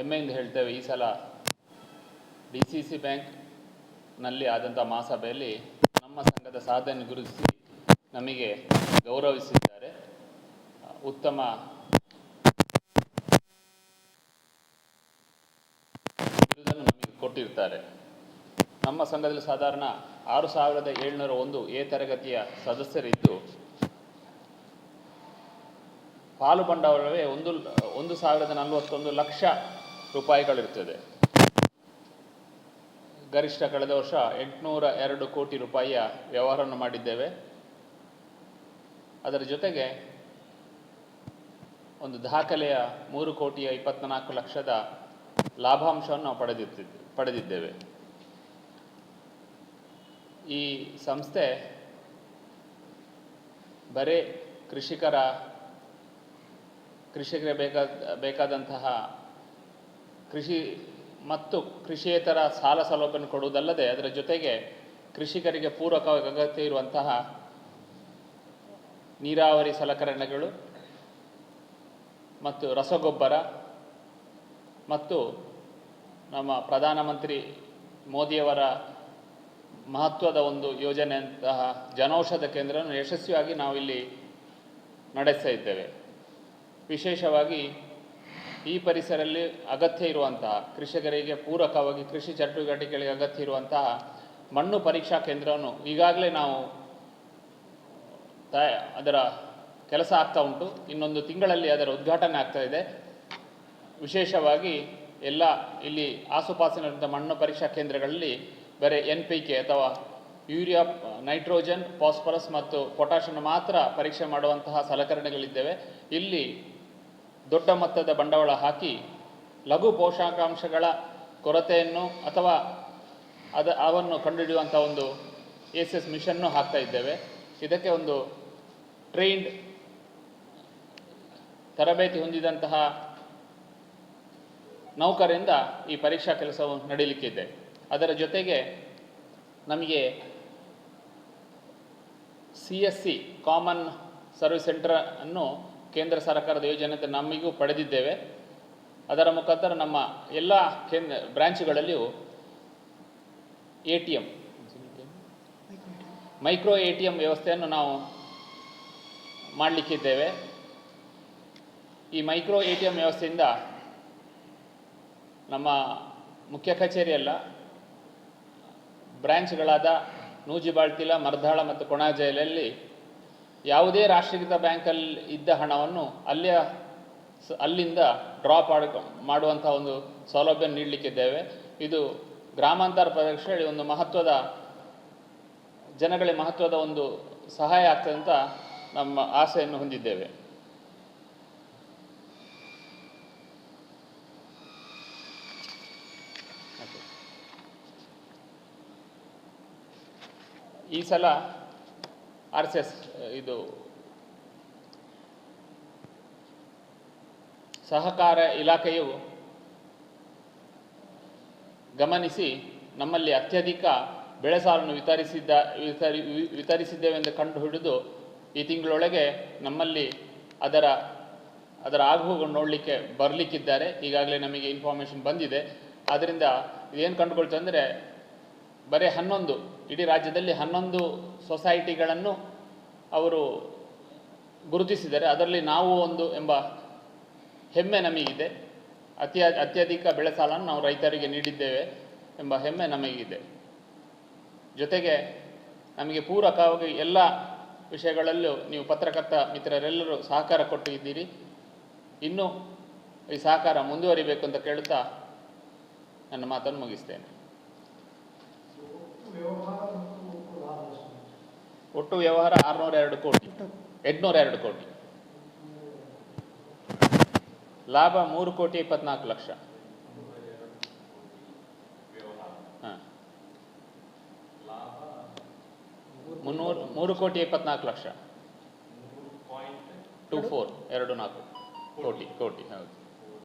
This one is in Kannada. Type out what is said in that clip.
ಹೆಮ್ಮೆಯಿಂದ ಹೇಳ್ತೇವೆ, ಈ ಸಲ ಡಿ ಸಿ ಸಿ ಬ್ಯಾಂಕ್ನಲ್ಲಿ ಆದಂಥ ಮಹಾಸಭೆಯಲ್ಲಿ ನಮ್ಮ ಸಂಘದ ಸಾಧನೆ ಗುರುತಿಸಿ ನಮಗೆ ಗೌರವಿಸಿದ್ದಾರೆ. ಉತ್ತಮ ನಮಗೆ ಕೊಟ್ಟಿರ್ತಾರೆ ನಮ್ಮ ಸಂಘದಲ್ಲಿ ಸಾಧಾರಣ ಆರು ಸಾವಿರದ ಏಳ್ನೂರ ಒಂದು ಎ ತರಗತಿಯ ಸದಸ್ಯರಿದ್ದು, ಪಾಲು ಬಂಡವಾಳವೇ ಒಂದು ಒಂದು ಸಾವಿರದ ನಲವತ್ತೊಂದು ಲಕ್ಷ ರೂಪಾಯಿಗಳಿರ್ತದೆ ಗರಿಷ್ಠ ಕಳೆದ ವರ್ಷ ಎಂಟುನೂರ ಎರಡು ಕೋಟಿ ರೂಪಾಯಿಯ ವ್ಯವಹಾರವನ್ನು ಮಾಡಿದ್ದೇವೆ. ಅದರ ಜೊತೆಗೆ ಒಂದು ದಾಖಲೆಯ ಮೂರು ಕೋಟಿಯ ಇಪ್ಪತ್ನಾಲ್ಕು ಲಕ್ಷದ ಲಾಭಾಂಶವನ್ನು ನಾವು ಪಡೆದಿರ್ತಿದ್ದೆ ಪಡೆದಿದ್ದೇವೆ. ಈ ಸಂಸ್ಥೆ ಬರೇ ಕೃಷಿಕರ, ಕೃಷಿಕರಿಗೆ ಬೇಕಾದ, ಬೇಕಾದಂತಹ ಕೃಷಿ ಮತ್ತು ಕೃಷಿಯೇತರ ಸಾಲ ಸೌಲಭ್ಯ ಕೊಡುವುದಲ್ಲದೆ ಅದರ ಜೊತೆಗೆ ಕೃಷಿಕರಿಗೆ ಪೂರಕವಾಗಿ ಅಗತ್ಯ ಇರುವಂತಹ ನೀರಾವರಿ ಸಲಕರಣೆಗಳು ಮತ್ತು ರಸಗೊಬ್ಬರ ಮತ್ತು ನಮ್ಮ ಪ್ರಧಾನಮಂತ್ರಿ ಮೋದಿಯವರ ಮಹತ್ವದ ಒಂದು ಯೋಜನೆಯಂತಹ ಜನೌಷಧ ಕೇಂದ್ರವನ್ನು ಯಶಸ್ವಿಯಾಗಿ ನಾವಿಲ್ಲಿ ನಡೆಸ್ತಾ ಇದ್ದೇವೆ. ವಿಶೇಷವಾಗಿ ಈ ಪರಿಸರದಲ್ಲಿ ಅಗತ್ಯ ಇರುವಂತಹ ಕೃಷಿಕರಿಗೆ ಪೂರಕವಾಗಿ ಕೃಷಿ ಚಟುವಟಿಕೆಗಳಿಗೆ ಅಗತ್ಯ ಇರುವಂತಹ ಮಣ್ಣು ಪರೀಕ್ಷಾ ಕೇಂದ್ರವನ್ನು ಈಗಾಗಲೇ ನಾವು ತ ಅದರ ಕೆಲಸ ಆಗ್ತಾ ಉಂಟು. ಇನ್ನೊಂದು ತಿಂಗಳಲ್ಲಿ ಅದರ ಉದ್ಘಾಟನೆ ಆಗ್ತಾ ಇದೆ. ವಿಶೇಷವಾಗಿ ಎಲ್ಲ ಇಲ್ಲಿ ಆಸುಪಾಸಿನಂಥ ಮಣ್ಣು ಪರೀಕ್ಷಾ ಕೇಂದ್ರಗಳಲ್ಲಿ ಬರೀ ಎನ್ ಪಿ ಕೆ ಅಥವಾ ಯೂರಿಯಾ, ನೈಟ್ರೋಜನ್, ಫಾಸ್ಫರಸ್ ಮತ್ತು ಪೊಟ್ಯಾಷನ್ನು ಮಾತ್ರ ಪರೀಕ್ಷೆ ಮಾಡುವಂತಹ ಸಲಕರಣೆಗಳಿದ್ದೇವೆ. ಇಲ್ಲಿ ದೊಡ್ಡ ಮೊತ್ತದ ಬಂಡವಾಳ ಹಾಕಿ ಲಘು ಪೋಷಕಾಂಶಗಳ ಕೊರತೆಯನ್ನು ಅಥವಾ ಅದ ಅವನ್ನು ಕಂಡುಹಿಡಿಯುವಂಥ ಒಂದು ಎಸ್ ಎಸ್ ಮಿಷನ್ನು ಹಾಕ್ತಾ ಇದ್ದೇವೆ. ಇದಕ್ಕೆ ಒಂದು ಟ್ರೈನ್ಡ್ ತರಬೇತಿ ಹೊಂದಿದಂತಹ ನೌಕರಿಂದ ಈ ಪರೀಕ್ಷಾ ಕೆಲಸವು ನಡೀಲಿಕ್ಕಿದೆ. ಅದರ ಜೊತೆಗೆ ನಮಗೆ C S C common service centre ಅನ್ನು ಕೇಂದ್ರ ಸರ್ಕಾರದ ಯೋಜನೆ ಅಂತ ನಮಗೂ ಪಡೆದಿದ್ದೇವೆ. ಅದರ ಮುಖಾಂತರ ನಮ್ಮ ಎಲ್ಲ ಕೇಂದ್ರ ಬ್ರ್ಯಾಂಚ್ಗಳಲ್ಲಿಯೂ A T M micro A T M ವ್ಯವಸ್ಥೆಯನ್ನು ನಾವು ಮಾಡಲಿಕ್ಕಿದ್ದೇವೆ. ಈ ಮೈಕ್ರೋ ಎ ಟಿ ಎಂ ವ್ಯವಸ್ಥೆಯಿಂದ ನಮ್ಮ ಮುಖ್ಯ ಕಚೇರಿಯಲ್ಲ ಬ್ರ್ಯಾಂಚ್ಗಳಾದ ನೂಜಿಬಾಳ್ತಿಲ ಮರ್ದಾಳ ಮತ್ತು ಕೊಣಾಜೆಯಲ್ಲಿ ಯಾವುದೇ ರಾಷ್ಟ್ರೀಕೃತ ಬ್ಯಾಂಕಲ್ಲಿ ಇದ್ದ ಹಣವನ್ನು ಅಲ್ಲಿಯ ಅಲ್ಲಿಂದ ಡ್ರಾಪ್ ಮಾಡುವಂಥ ಒಂದು ಸೌಲಭ್ಯ ನೀಡಲಿಕ್ಕಿದ್ದೇವೆ. ಇದು ಗ್ರಾಮಾಂತರ ಪ್ರದೇಶದಲ್ಲಿ ಒಂದು ಮಹತ್ವದ, ಜನಗಳಿಗೆ ಮಹತ್ವದ ಒಂದು ಸಹಾಯ ಆಗ್ತದೆ ಅಂತ ನಮ್ಮ ಆಸೆಯನ್ನು ಹೊಂದಿದ್ದೇವೆ. ಈ ಸಲ ಆರ್ ಎಸ್ ಎಸ್ ಇದು ಸಹಕಾರ ಇಲಾಖೆಯು ಗಮನಿಸಿ ನಮ್ಮಲ್ಲಿ ಅತ್ಯಧಿಕ ಬೆಳೆ ಸಾಲನ್ನು ವಿತರಿಸಿದ್ದ, ವಿತರಿ ವಿತರಿಸಿದ್ದೇವೆಂದು ಕಂಡು ಹಿಡಿದು ಈ ತಿಂಗಳೊಳಗೆ ನಮ್ಮಲ್ಲಿ ಅದರ ಅದರ ಆಗುವ ನೋಡಲಿಕ್ಕೆ ಬರಲಿಕ್ಕಿದ್ದಾರೆ. ಈಗಾಗಲೇ ನಮಗೆ ಇನ್ಫಾರ್ಮೇಷನ್ ಬಂದಿದೆ. ಆದ್ದರಿಂದ ಇದೇನು ಕಂಡುಕೊಳ್ತು ಅಂದರೆ ಬರೀ ಹನ್ನೊಂದು ಇಡೀ ರಾಜ್ಯದಲ್ಲಿ ಹನ್ನೊಂದು ಸೊಸೈಟಿಗಳನ್ನು ಅವರು ಗುರುತಿಸಿದರೆ ಅದರಲ್ಲಿ ನಾವು ಒಂದು ಎಂಬ ಹೆಮ್ಮೆ ನಮಗಿದೆ. ಅತಿ ಅತ್ಯಧಿಕ ಬೆಳೆ ಸಾಲವನ್ನು ನಾವು ರೈತರಿಗೆ ನೀಡಿದ್ದೇವೆ ಎಂಬ ಹೆಮ್ಮೆ ನಮಗಿದೆ. ಜೊತೆಗೆ ನಮಗೆ ಪೂರಕವಾಗಿ ಎಲ್ಲ ವಿಷಯಗಳಲ್ಲೂ ನೀವು ಪತ್ರಕರ್ತ ಮಿತ್ರರೆಲ್ಲರೂ ಸಹಕಾರ ಕೊಟ್ಟಿದ್ದೀರಿ ಇನ್ನೂ ಈ ಸಹಕಾರ ಮುಂದುವರಿಬೇಕು ಅಂತ ಕೇಳುತ್ತಾ ನನ್ನ ಮಾತನ್ನು ಮುಗಿಸ್ತೇನೆ. ಒಟ್ಟು ವ್ಯವಹಾರ ಆರುನೂರ ಎರಡು ಕೋಟಿ. ಎಂಟುನೂರ ಎರಡು ಕೋಟಿ. ಲಾಭ ಮೂರು ಕೋಟಿ ಇಪ್ಪತ್ನಾಲ್ಕು ಲಕ್ಷ. ಮುನ್ನೂರು ಮೂರು ಕೋಟಿ ಇಪ್ಪತ್ನಾಲ್ಕು ಲಕ್ಷ. ಟು ಫೋರ್ ಎರಡು ನಾಲ್ಕು ಕೋಟಿ ಕೋಟಿ ಹೌದು.